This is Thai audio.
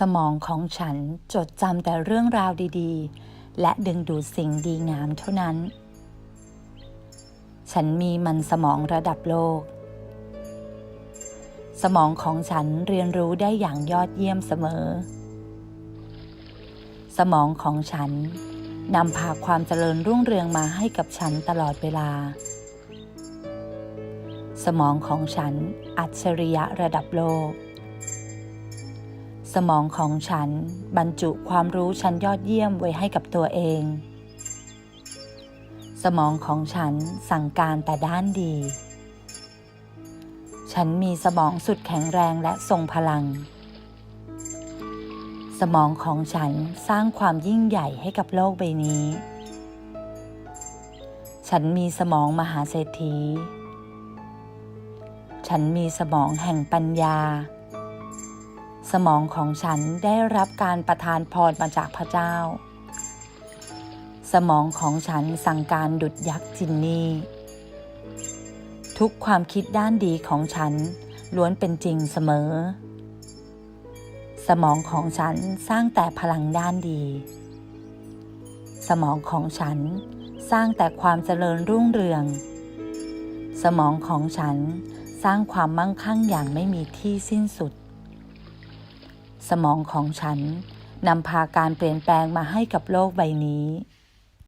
สมองของฉันจดจำแต่เรื่องราวดีๆ และดึงดูดสิ่งดีงามเท่านั้น ฉันมีมันสมองระดับโลก สมองของฉันเรียนรู้ได้อย่างยอดเยี่ยมเสมอ สมองของฉันนำพาความเจริญรุ่งเรืองมาให้กับฉันตลอดเวลา สมองของฉันอัจฉริยะระดับโลก สมองของฉัน บรรจุความรู้ชั้นยอดเยี่ยมไว้ให้กับตัวเอง สมองของฉันสั่งการแต่ด้านดี ฉันมีสมองสุดแข็งแรงและทรงพลัง สมองของฉันสร้างความยิ่งใหญ่ให้กับโลกใบนี้ ฉันมีสมองมหาเศรษฐี ฉันมีสมองแห่งปัญญา สมองของฉันได้รับการประทานพรมาจากพระเจ้า สมองของฉันสั่งการดุดยักษ์จินนี่ ทุกความคิดด้านดีของฉันล้วนเป็นจริงเสมอ สมองของฉันสร้างแต่พลังด้านดี สมองของฉันสร้างแต่ความเจริญรุ่งเรือง สมองของฉันสร้างความมั่งคั่งอย่างไม่มีที่สิ้นสุด สมองของฉันนำพาการเปลี่ยนแปลงมาให้กับโลกใบนี้